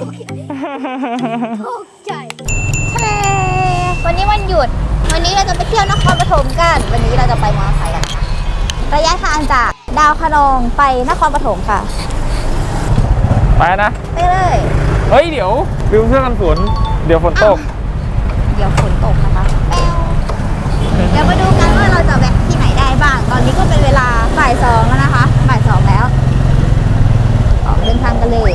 ตกใจทะเลวันนี้วันหยุด วันนี้เราจะไปเที่ยวนครปฐมกัน วันนี้เราจะไปมอไซค์กันค่ระยะทางจากดาวคะนองไปนครปฐมค่ะ ไปนะ ไปเลย เฮ้ย เดี๋ยวลืมเสื้อกันฝนเดี๋ยวฝนตก เดี๋ยวฝนตกนะคะแป๊วเดี๋ยวมาดูกันว่าเราจะแวะที่ไหนได้บ้าง ตอนนี้ก็เป็นเวลาบ่ายสองแล้วนะคะบ่ายสองแล้ว ออกเดินทางกันเลย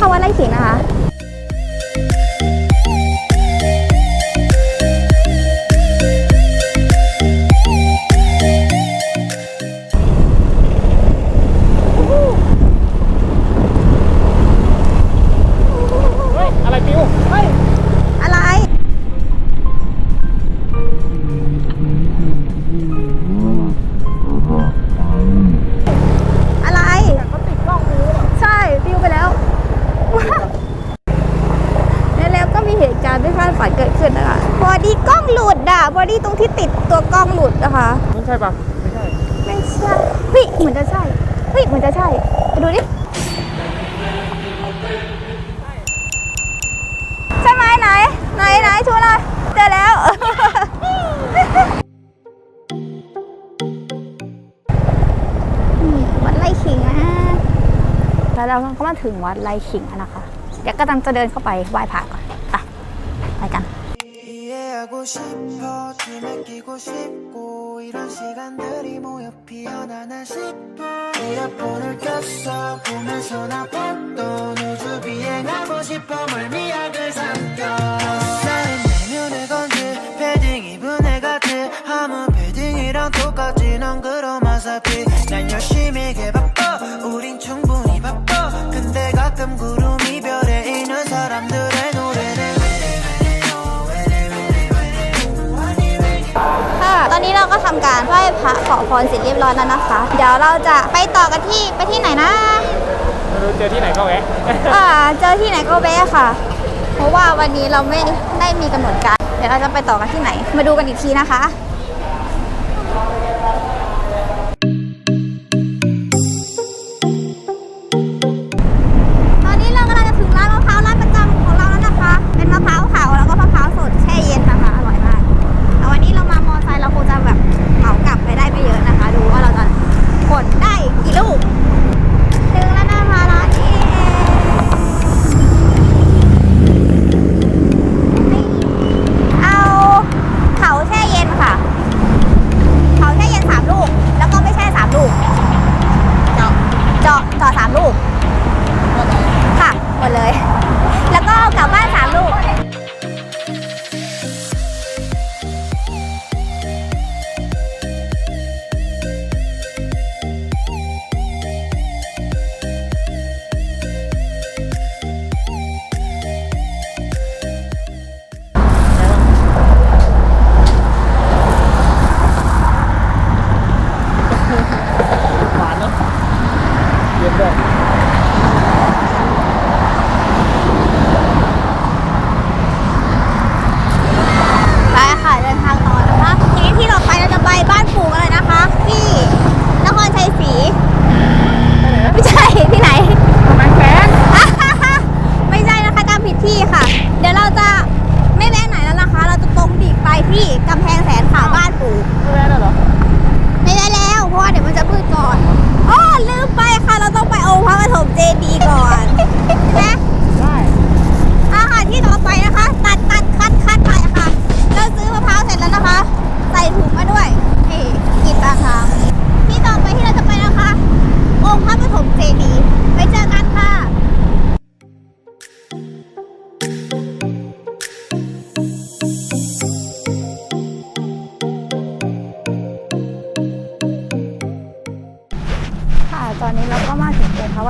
างเขาวัดไร่ขิงนะคะ ช่ปะไม่ใช่ไม่ใช่เฮ้ยเหมือนจะใช่เฮ้ยเหมือนจะใช่ไปดูดิใช่ไหมไหนไหนไหนชูหน่อยเจอแล้วนี่วัดไร่ขิงนะแล้วเราก็มาถึงวัดไร่ขิงแล้วนะคะ เดี๋ยวก็ตังจะเดินเข้าไปไหว้พระก่อนไปไปกัน 이런 시간들이 모여 피어나나 싶어. 이어폰을 꼈어. 보면서 나 봤던 우주 비행하고 싶어. 멀미약을 삼켜 ขอพรเสร็จเรียบร้อยแล้วนะคะ เดี๋ยวเราจะไปต่อกันที่ไปที่ไหนนะไม่รู้เจอที่ไหนก็แวะ อ่าเจอที่ไหนก็แวะค่ะ เพราะว่าวันนี้เราไม่ได้มีกำหนดการ เดี๋ยวเราจะไปต่อกันที่ไหน มาดูกันอีกทีนะคะ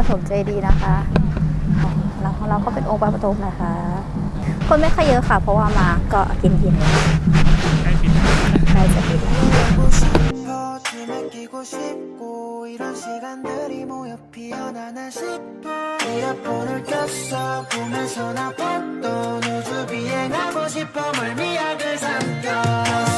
ปฐมเจดีย์นะคะแล้วของเราก็เป็นองค์พระปฐมนะคะ คนไม่ค่อยเยอะค่ะ เพราะว่ามาก็กินกินใกล้จะปิดแล้ว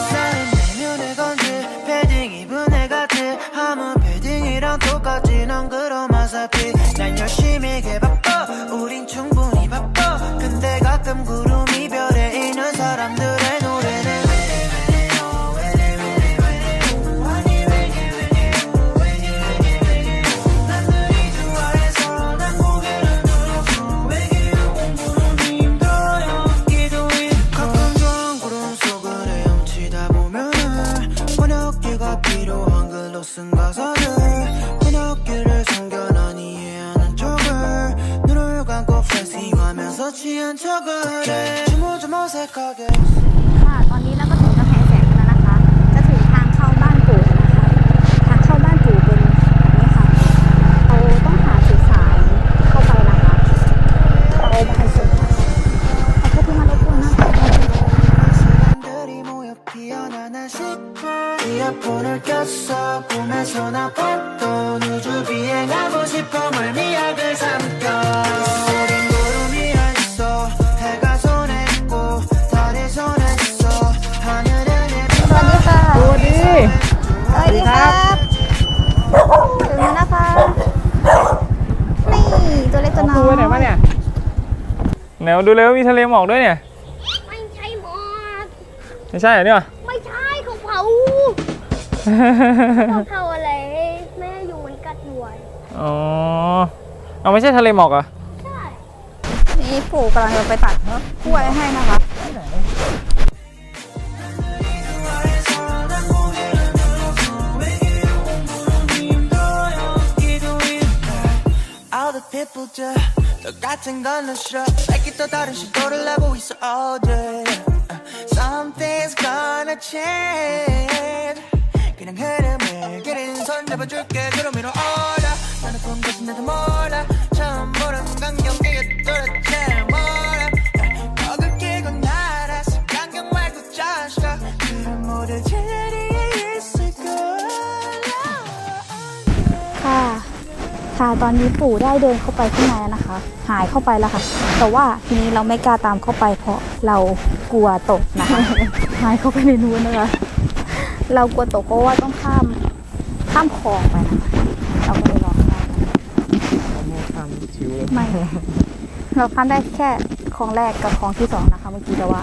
그런 마사피 난 열심히 개 바빠. 우린 충분히 바빠. 근데 가끔 구 แนวดูเลยว่ามีทะเลหมอกด้วยเนี่ย ไม่ใช่หมอดไม่ใช่เหรอเนี่ยไม่ใช่ของเผาเขาเผาอะไรแม่ให้อยู่มันกัดหน่วยอ๋อเอาไม่ใช่ทะเลหมอกเหรอใช่ นี่ปู่กำลังจะไปตัดกล้วยให้นะคะ 저 똑같은 건너 싫어. 내게 또 다른 시도를 하고 있어 all day. Something's gonna change. 그냥 흐름을 그린 손 잡아줄게 그럼 위로 올라 나는 본 것은 나도 몰라. 처음 보는 광경에 도대체 ตอนนี้ปู่ได้เดินเข้าไปข้างในแล้วนะคะ หายเข้าไปแล้วค่ะ แต่ว่าทีนี้เราไม่กล้าตามเข้าไปเพราะเรากลัวตกนะคะ หายเข้าไปในนู้นนะคะ เรากลัวตกเพราะว่าต้องข้ามข้ามคลองไปนะคะเราก็เลยรอข้างล่างทำชิวเลยไม่เราข้ามได้แค่คลองแรกกับคลองที่สองนะคะ เมื่อกี้แต่ว่า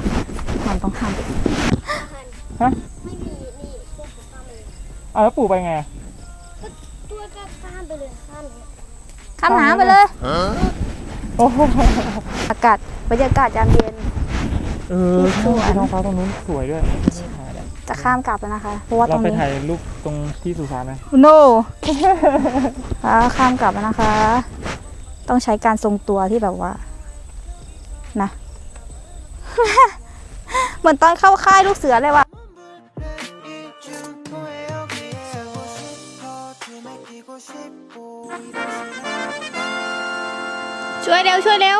มันต้องข้ามไปฮะไม่มีนี่ตัวผมข้ามไปเลยเอาแล้วปู่ไปไงอะตัวก็ข้ามไปเลยข้ามเลย ข้ามน้ำไปเลย โอ้โหอากาศบรรยากาศยามเย็น เออสวยท้องฟ้าตรงนู้นสวยด้วยจะข้ามกลับแล้วนะคะ เพราะว่าตเรารงไปนี้ถ่ายรูปตรงที่สุสานไหม no อ่าข้ามกลับแล้วนะคะ ต้องใช้การทรงตัวที่แบบว่า นะ เหมือนตอนเข้าค่ายลูกเสือเลยว่ะ ช่วยเร็ว